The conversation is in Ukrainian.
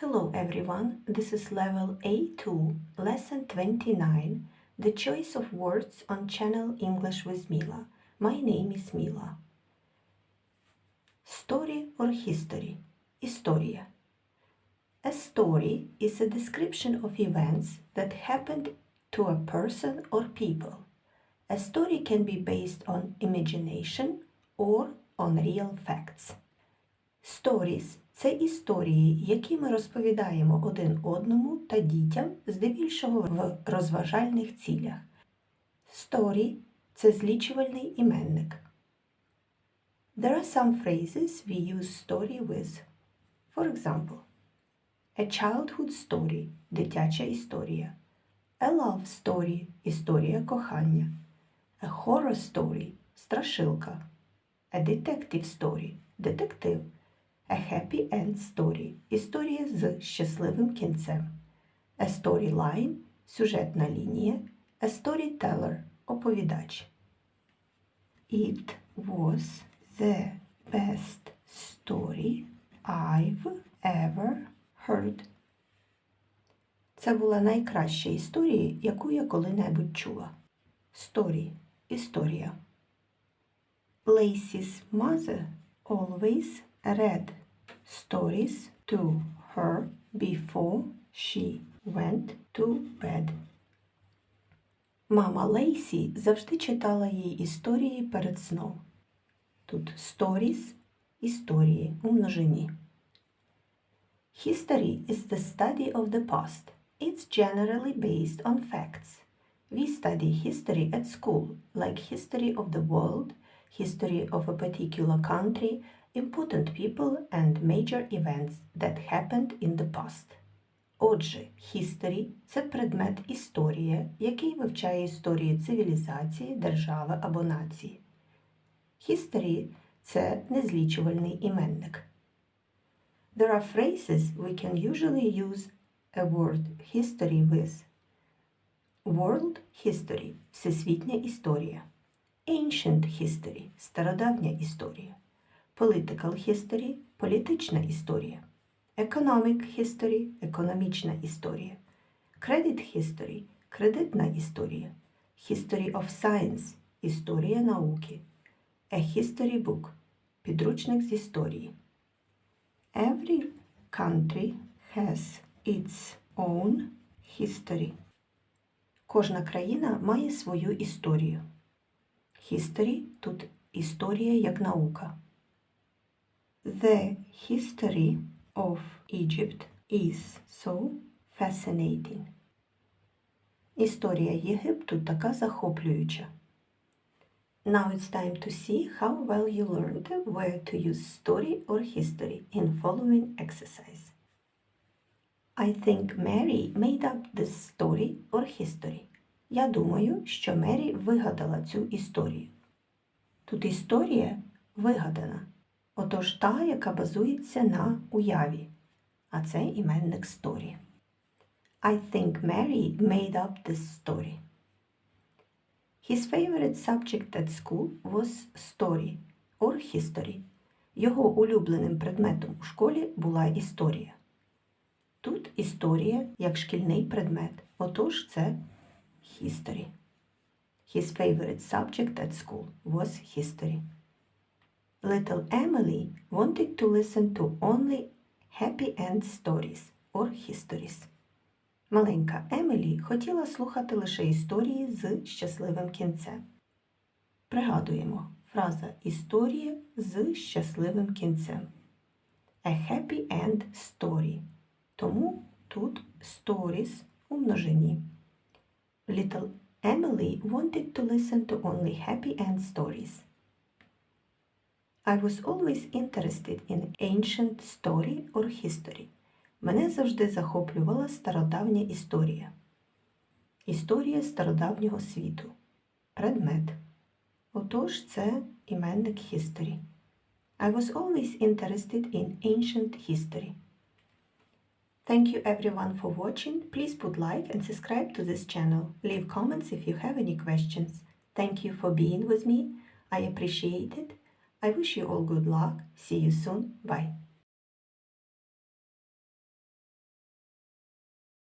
Hello everyone, this is level A2, lesson 29, the choice of words on channel English with Mila. My name is Mila. Story or history? Historia. A story is a description of events that happened to a person or people. A story can be based on imagination or on real facts. Stories це історії, які ми розповідаємо один одному та дітям, здебільшого в розважальних цілях. Story – це злічувальний іменник. There are some phrases we use story with. For example, a childhood story – дитяча історія. A love story – історія кохання. A horror story – страшилка. A detective story – детектив. A happy end story – історія з щасливим кінцем. A storyline – сюжетна лінія. A storyteller – оповідач. It was the best story I've ever heard. Це була найкраща історія, яку я коли-небудь чула. Story – історія. Lacey's mother always read stories to her before she went to bed. Мама Лейсі завжди читала їй історії перед сном. Тут stories – історії у множині. History is the study of the past. It's generally based on facts. We study history at school, like history of the world, history of a particular country, important people and major events that happened in the past. Отже, history – це предмет історія, який вивчає історію цивілізації, держави або нації. History – це незлічувальний іменник. There are phrases we can usually use a word history with. World history – всесвітня історія. Ancient history – стародавня історія. Political history – політична історія. Economic history – економічна історія. Credit history – кредитна історія. History of science – історія науки. A history book – підручник з історії. Every country has its own history. Кожна країна має свою історію. History – тут історія як наука. The history of Egypt is so fascinating. Історія Єгипту така захоплююча. Now it's time to see how well you learned where to use story or history in following exercise. I think Mary made up this story or history. Я думаю, що Мері вигадала цю історію. Тут історія вигадана. Отож та, яка базується на уяві. А це іменник story. I think Mary made up this story. His favorite subject at school was story or history. Його улюбленим предметом у школі була історія. Тут історія як шкільний предмет. Отож це history. His favorite subject at school was history. Little Emily wanted to listen to only happy end stories or histories. Маленька Емілі хотіла слухати лише історії з щасливим кінцем. Пригадуємо фраза історія з щасливим кінцем. A happy end story. Тому тут stories у множині. Little Emily wanted to listen to only happy end stories. I was always interested in ancient story or history. Мене завжди захоплювала стародавня історія. Історія стародавнього світу. Предмет. Отож, це іменник history. I was always interested in ancient history. Thank you everyone for watching. Please put like and subscribe to this channel. Leave comments if you have any questions. Thank you for being with me. I appreciate it. I wish you all good luck. See you soon. Bye.